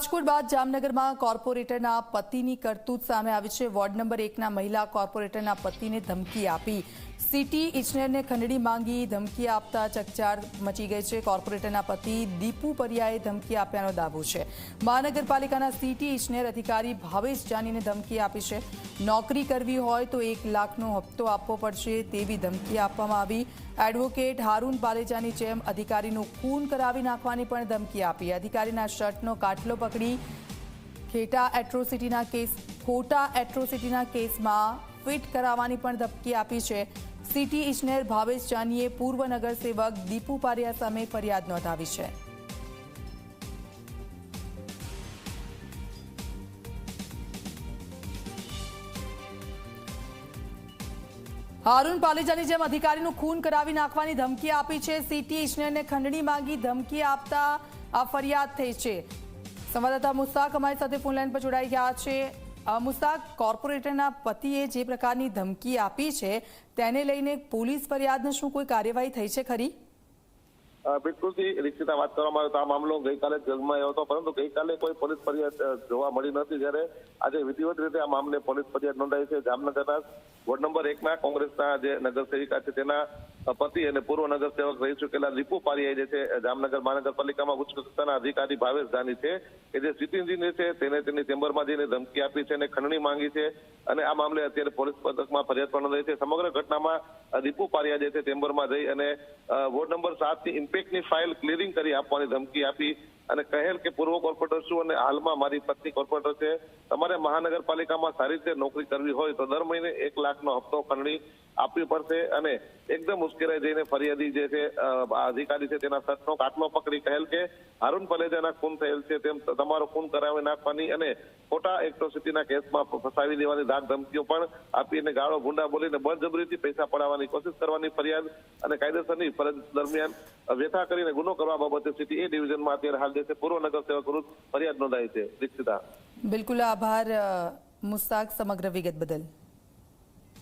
રાજકોટ બાદ જામનગરમાં કોર્પોરેટરના પતિની કરતૂત સામે આવી છે. વોર્ડ નંબર એકના મહિલા કોર્પોરેટરના પતિને ધમકી આપી. સિટી ઇજનેરને ખંડણી માંગી ધમકી આપતા ચકચાર મચી ગઈ છે. કોર્પોરેટરના પતિ દીપુ પરિયાએ ધમકી આપ્યાનો દાવો છે. મહાનગરપાલિકાના સિટી ઇજનેર અધિકારી ભાવેશ જાનીને ધમકી આપી છે. નોકરી કરવી હોય તો એક લાખનો હપ્તો આપવો પડશે તેવી ધમકી આપવામાં આવી. એડવોકેટ હારૂન પાલેજાની જેમ અધિકારીનું ખૂન કરાવી નાખવાની પણ ધમકી આપી. અધિકારીના શર્ટનો કાટલો પકડી. ખેટા એટ્રોસિટીના કેસ, ખોટા એટ્રોસિટીના કેસમાં ફિટ કરાવવાની પણ ધમકી આપી છે. સિટી ઇજનેર ભાવેશ જાનીએ પૂર્વ નગરસેવક દીપુ પારિયા સામે ફરિયાદ નોંધાવી છે. હારૂન પાલેજાની જેમ અધિકારીનું ખૂન કરાવી નાખવાની ધમકી આપી છે. સિટી ઇજનેરને ખંડણી માંગી ધમકી આપતા આ ફરિયાદ થઈ છે. સંવાદદાતા મુસ્તાક અમારી સાથે ફોનલાઈન પર જોડાઈ ગયા છે. મુસ્તાક, કોર્પોરેટરના પતિએ જે પ્રકારની ધમકી આપી છે, તેને લઈને પોલીસ ફરિયાદને શું કોઈ કાર્યવાહી થઈ છે ખરી? બિલકુલથી રીક્ષિતા વાત કરવામાં આવે તો આ મામલો ગઈકાલે જ ગરમાયો હતો. પરંતુ ગઈકાલે કોઈ પોલીસ ફરિયાદ જોવા મળી નથી. જ્યારે આજે વિધિવત રીતે આ મામલે પોલીસ ફરિયાદ નોંધાઈ છે. જામનગરના વોર્ડ નંબર એકના કોંગ્રેસના જે નગરસેવિકા છે તેના પતિ અને પૂર્વ નગરસેવક રહી ચૂકેલા દીપુ પારિયાએ જે છે જામનગર મહાનગરપાલિકામાં ઉચ્ચ કક્ષાના અધિકારી ભાવેશ જાની છે કે જે સિટી છે તેને તેની ચેમ્બરમાં જઈને ધમકી આપી છે અને ખંડણી માંગી છે. અને આ મામલે અત્યારે પોલીસ પથકમાં ફરિયાદ પણ નોંધાઈ છે. સમગ્ર ઘટનામાં દીપુ પારિયા જે છે ચેમ્બરમાં જઈ અને વોર્ડ નંબર સાતની ઇમ્પેક્ટની ફાઇલ ક્લિયરિંગ કરી આપવાની ધમકી આપી. અને કહેલ કે પૂર્વ કોર્પોરેટર છું અને હાલમાં મારી પત્ની કોર્પોરેટર છે. તમારે મહાનગરપાલિકામાં સારી રીતે નોકરી કરવી હોય તો દર મહિને એક લાખનો હપ્તો ખંડણી આપવી પડશે અને એકદમ ઉશ્કેરાઈ જઈને ફરિયાદી જે છે અધિકારી છે તેના સટનો કાટલો પકડી કહેલ કે હારૂન પલેજાના ખૂન થયેલ છે તેમ તમારો ખૂન કરાવી નાખવાની અને ખોટા એક્ટ્રોસિટીના કેસમાં ફસાવી દેવાની દાગ ધમકીઓ પણ આપી અને ગાળો ભૂંડા બોલીને બળજબરીથી પૈસા પડાવવાની કોશિશ કરવાની ફરિયાદ અને કાયદેસરની ફરજ દરમિયાન વ્યથા કરીને ગુનો કરવા બાબતે સ્થિતિ એ ડિવિઝનમાં અત્યારે હાલ છે પૂર્વ નગર સેવક વિરુદ્ધ ફરિયાદ નોંધાઈ છે. દીક્ષિતા. બિલકુલ આભાર મુસ્તાક સમગ્ર વિગત બદલ.